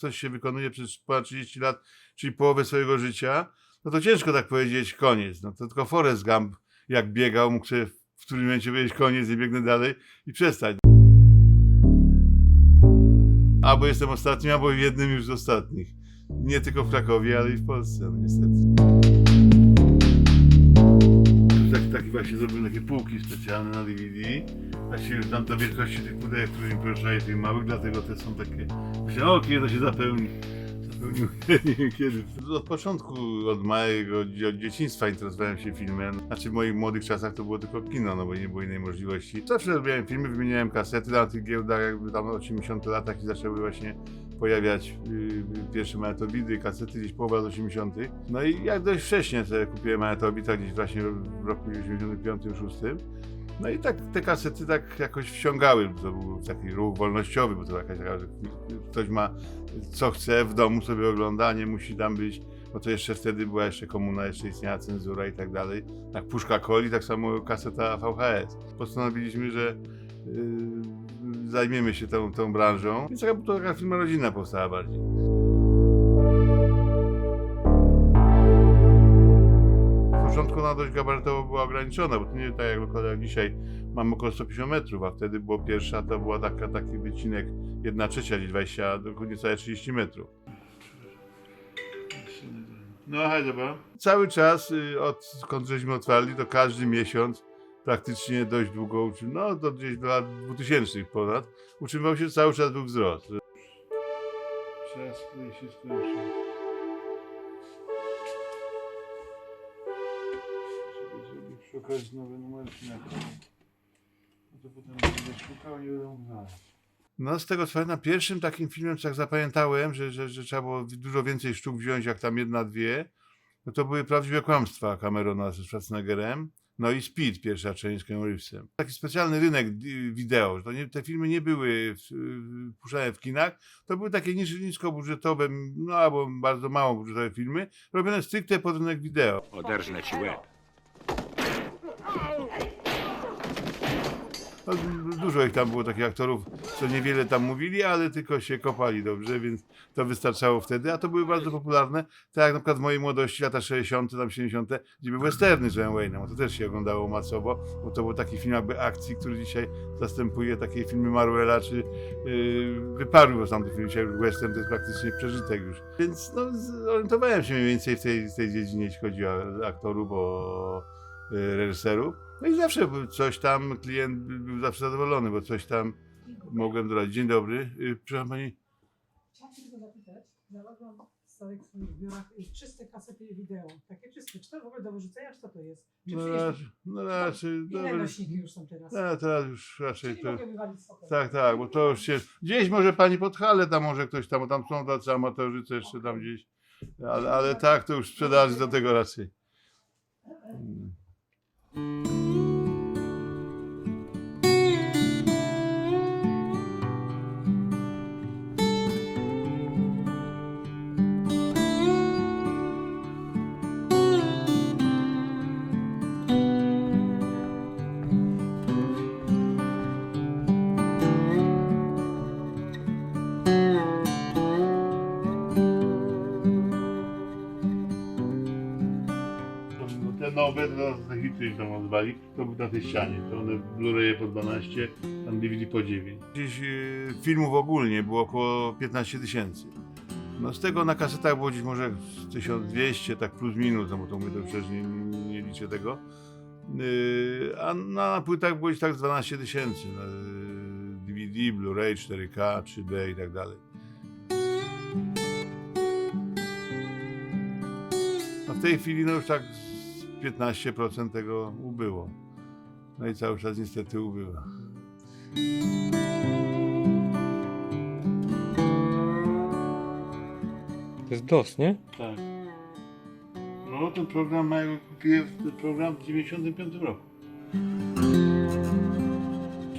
coś się wykonuje przez ponad 30 lat, czyli połowę swojego życia, no to ciężko tak powiedzieć koniec. No to tylko Forrest Gump, jak biegał, mógł sobie w którymś momencie powiedzieć koniec i biegnę dalej i przestać. Albo jestem ostatnim, albo jednym już z ostatnich. Nie tylko w Krakowie, ale i w Polsce, no niestety. Właśnie zrobiłem takie półki specjalne na DVD. Właśnie już tam do wielkości tych pudełek, które mi poruszali tych małych, dlatego te są takie. Kiedy to się zapełni. Zapełnił, nie wiem kiedy. Od początku, od małego od dzieciństwa interesowałem się filmem. Znaczy w moich młodych czasach to było tylko kino, no bo nie było innej możliwości. Zawsze robiłem filmy, wymieniałem kasety na tych giełdach, jakby tam w 80 latach i zaczęły właśnie pojawiać yy, pierwsze magnetowidy, kasety gdzieś połowa lat 80. No i jak dość wcześnie sobie kupiłem magnetowida gdzieś właśnie w roku 95-6. No i tak te kasety tak jakoś wciągały, to był taki ruch wolnościowy, bo to jakaś taka, że ktoś ma co chce w domu sobie ogląda, nie musi tam być, bo to jeszcze wtedy była jeszcze komuna, jeszcze istniała cenzura i tak dalej. Jak puszka coli, tak samo kaseta VHS. Postanowiliśmy, że yy, zajmiemy się tą, tą branżą, więc taka, to taka firma rodzinna powstała bardziej. Początku ona dość gabarytowo była ograniczona, bo to nie tak jak, jak dzisiaj mamy około 150 metrów, a wtedy było pierwsza, to była taka, taki wycinek 1 trzecia, gdzieś 20, dokładnie całe 30 metrów. No hej, dobra. Cały czas, y, odkąd żeśmy otwarli, to każdy miesiąc praktycznie dość długo uczył, no do gdzieś do lat 2000 ponad, utrzymywał się cały czas był wzrost. Czas, który się skończy. Żeby okazji nowe numerki na. No to potem będę szukał i będę mógł znaleźć. No z tego co pamiętam, pierwszym takim filmem, co tak zapamiętałem, że, że, że trzeba było dużo więcej sztuk wziąć, jak tam jedna, dwie, no to były prawdziwe kłamstwa Camerona ze Schwarzeneggerem. No i Speed, pierwsza część z Keanu Reevesem. Taki specjalny rynek wideo, że to nie, te filmy nie były w, puszczane w kinach, to były takie nis- niskobudżetowe, no albo bardzo mało budżetowe filmy, robione stricte pod rynek wideo. Oderżnę ci łeb. No, dużo ich tam było takich aktorów, co niewiele tam mówili, ale tylko się kopali dobrze, więc to wystarczało wtedy, a to były bardzo popularne, tak jak na przykład w mojej młodości, lata 60., tam 70., gdzie były westerny z John Wayne'em, to też się oglądało masowo, bo to był taki film jakby akcji, który dzisiaj zastępuje takie filmy Marvela, czy yy, wyparły, bo tamtych film dzisiaj western to jest praktycznie przeżytek już. Więc no, zorientowałem się mniej więcej w tej, w tej dziedzinie, jeśli chodzi o aktorów, o y, reżyserów. No i zawsze coś tam, klient by- był zawsze zadowolony, bo coś tam mogłem dodać. Dzień dobry, y, przepraszam pani. Chciałam się tylko zapytać, znalazłam w starych swoich zbiorach y, czyste kasety wideo. Takie czyste. Czy to w ogóle do wyrzucenia, czy co to jest? Czy No raczej, no raczej, Inne dobra. nośniki już są teraz. No, teraz już raczej Czyli to... mogę wywalić spokojnie. Tak, tak, bo to już się... Gdzieś może pani pod halę, tam może ktoś tam, tam są tacy amatorzy, co jeszcze tam gdzieś. Ale, ale tak, to już sprzedaży do tego raczej. Mm. Te hity tam odwali, to był na tej ścianie. To one Blu-raye po 12, tam DVD po 9. Gdzieś y, filmów ogólnie było około 15 tysięcy. No z tego na kasetach było gdzieś może z 1200, tak plus minus, no bo to mówię, to przecież nie, nie, liczę tego. Y, a na płytach było gdzieś tak z 12 tysięcy. DVD, Blu-ray, 4K, 3D i tak dalej. A w tej chwili no już tak 15% tego ubyło. No i cały czas niestety ubywa. To jest DOS, nie? Tak. No ten program ja go kupiłem ten program w 95 roku.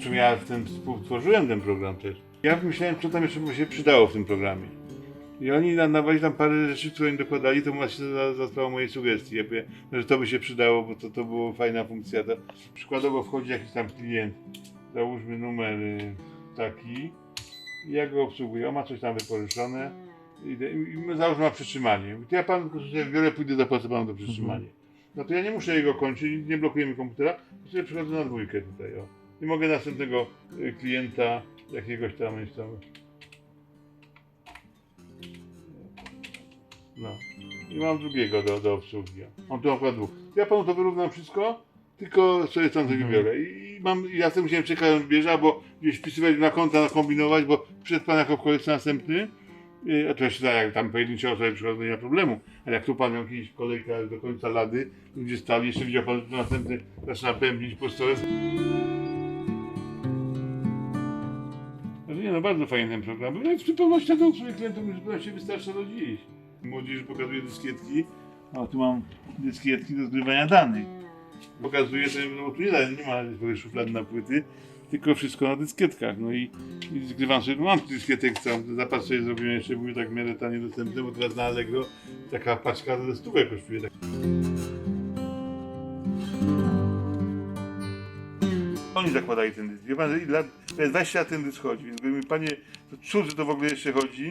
Czym ja w tym współtworzyłem ten program też. Ja myślałem, co tam jeszcze by się przydało w tym programie. I oni na- nawali tam parę rzeczy, które im dokładali, to właśnie za, za sprawą mojej sugestii. Ja mówię, że to by się przydało, bo to, to była fajna funkcja. To przykładowo wchodzi jakiś tam klient, załóżmy numer y, taki, i ja go obsługuję, on ma coś tam wypożyczone, I, i, załóżmy ma przytrzymanie. To ja sobie biorę, pójdę zapłacę panu to przytrzymanie. No to ja nie muszę jego kończyć, nie blokuje mi komputera, to sobie przychodzę na dwójkę tutaj, o. I mogę następnego y, klienta jakiegoś tam mieć tam. No. I mam drugiego do, do obsługi. On tu akurat dwóch. Ja panu to wyrównam wszystko, tylko sobie tam coś wybiorę. I i mam, ja sobie musiałem czekać, on bierze, bo gdzieś wpisywać na konta, kombinować, bo przyszedł pan jako kolejny następny. Y, Oczywiście tak, jak tam pojedyncze osoby przychodzą, nie ma problemu. Ale jak tu pan miał jakiś kolejka do końca lady, ludzie stali, jeszcze widział pan, że następny zaczyna pęblić po stole. No nie, no bardzo fajny ten program. No i w zupełności tego obsługi klientów już zupełnie wystarcza do dziś. Młodzież pokazuje dyskietki. O, tu mam dyskietki do zgrywania danych. Pokazuje, że no, tu nie, da, nie ma na płyty, tylko wszystko na dyskietkach. No i, i zgrywam sobie, no mam dyskietek całą, zapas sobie zrobiłem jeszcze, były tak w miarę tanie dostępne, bo teraz na Allegro taka paczka ze stówę kosztuje. Tak. Oni zakładali ten dysk. Wie pan, że ile, 20 lat ten dysk chodzi, więc mi panie, to cud, że to w ogóle jeszcze chodzi.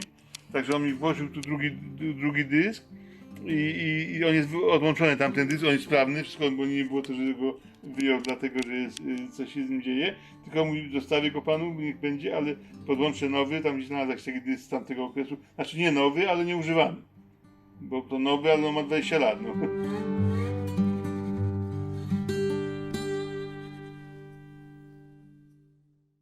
Także on mi włożył tu drugi, drugi dysk i, i, i on jest odłączony tamten dysk, on jest sprawny, wszystko, bo nie było to, że go wyjął dlatego, że jest, y, coś się z nim dzieje. Tylko mówi, zostawię go panu, niech będzie, ale podłączę nowy, tam gdzieś znalazł jakiś taki dysk z tamtego okresu. Znaczy nie nowy, ale nie używany. Bo to nowy, ale on ma 20 lat. No.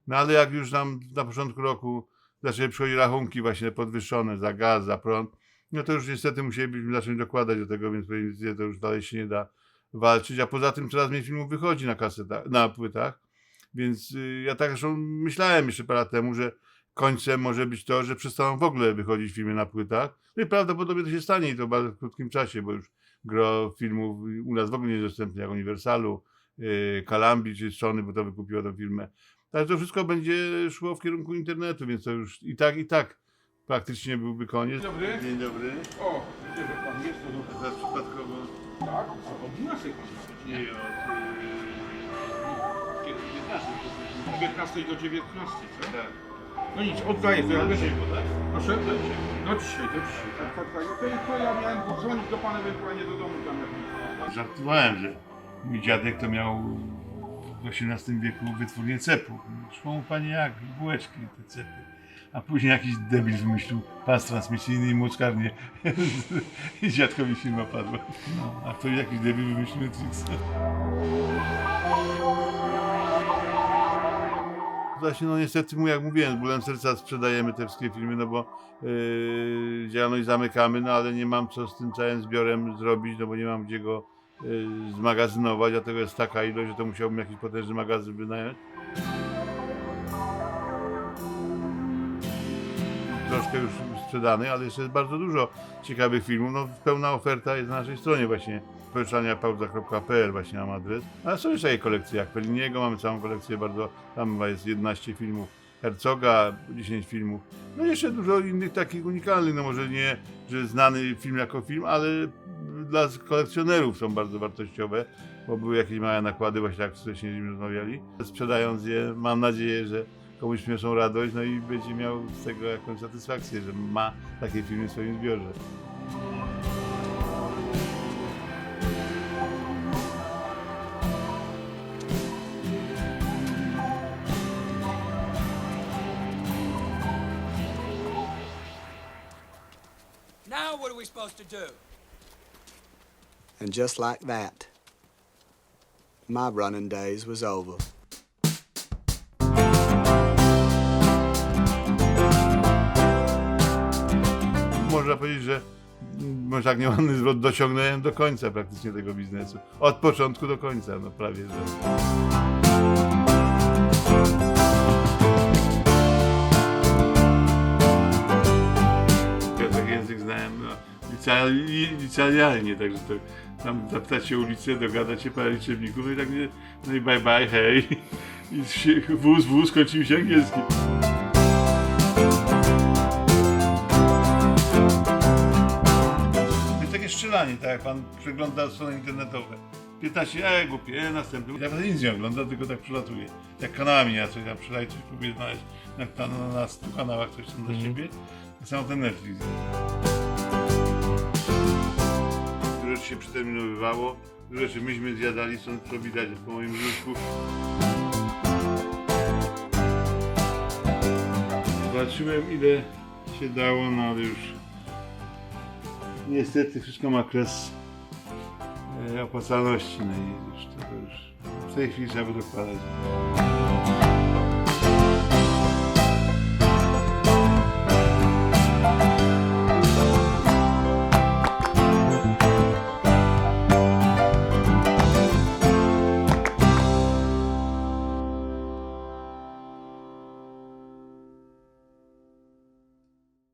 No ale jak już nam na początku roku zaczęły przychodzić rachunki właśnie podwyższone za gaz, za prąd, no to już niestety musielibyśmy zacząć dokładać do tego, więc powiedzieć, to już dalej się nie da walczyć, a poza tym coraz mniej filmów wychodzi na kasetach, na płytach, więc y, ja tak zresztą myślałem jeszcze parę lat temu, że końcem może być to, że przestaną w ogóle wychodzić filmy na płytach, no i prawdopodobnie to się stanie i to w bardzo krótkim czasie, bo już gro filmów u nas w ogóle nie jest dostępne, jak Uniwersalu, yy, Kalambi czy Sony, bo to wykupiło tę firmę. Ale to wszystko będzie szło w kierunku internetu, więc to już i tak, i tak praktycznie byłby koniec. Dzień dobry. Dzień dobry. O, gdzie że pan jest, to Teraz przypadkowo tak, a od 12 pan przychodzi. nie od Kiedy 15? Od 15 do 19, co? tak. No nic, oddaję, to ja będę... tak? Proszę? No dzisiaj, do dzisiaj, tak, tak, tak. No to, to ja miałem dzwonić do pana ewentualnie do domu tam. Żartowałem, że mój dziadek to miał w XVIII wieku wytwórnię cepów. Szło mu panie jak bułeczki te cepy. A później jakiś debil wymyślił pas transmisyjny i moczkarnię. I dziadkowi firma padła. No, a ktoś jakiś debil wymyślił Matrixa. Właśnie, no niestety, jak mówiłem, z bólem serca sprzedajemy te wszystkie filmy, no bo yy, działalność zamykamy, no ale nie mam co z tym całym zbiorem zrobić, no bo nie mam gdzie go zmagazynować, a tego jest taka ilość, że to musiałbym jakiś potężny magazyn wynająć. Troszkę już sprzedany, ale jeszcze jest bardzo dużo ciekawych filmów. No, pełna oferta jest na naszej stronie właśnie poruszaniapauza.pl właśnie mam adres. Ale są jeszcze takie kolekcje jak Peliniego, mamy całą kolekcję bardzo, tam jest 11 filmów Herzoga, 10 filmów. No i jeszcze dużo innych takich unikalnych, no może nie, że znany film jako film, ale dla kolekcjonerów są bardzo wartościowe, bo były jakieś małe nakłady, właśnie jak wcześniej z rozmawiali. Sprzedając je, mam nadzieję, że komuś przyniosą radość, no i będzie miał z tego jakąś satysfakcję, że ma takie filmy w swoim zbiorze. Now what are we supposed to do? And just like that, my running days was over. Można powiedzieć, że może tak nieładny zwrot, dociągnąłem do końca praktycznie tego biznesu. Od początku do końca, no prawie że. Ja tak język znałem no, liceali- licealialnie, także to tam zapytać się ulicę, dogadać się parę liczebników, no i tak nie, no i bye bye, hej. I się, wóz, wóz, kończy mi się angielski. To jest takie strzelanie, tak jak pan przegląda strony internetowe. 15, e, głupie, e, następny. Ja pan nic nie ogląda, tylko tak przelatuje. Jak kanałami ja coś tam przelaj, coś próbuję znaleźć na, na, na, na 100 kanałach coś tam dla siebie. Tak samo ten Netflix. Rzeczy się przeterminowywało, rzeczy myśmy zjadali, stąd co widać po moim brzuszku. Zobaczyłem ile się dało, no ale już niestety wszystko ma kres e, opłacalności, no i już to już w tej chwili trzeba dokładać.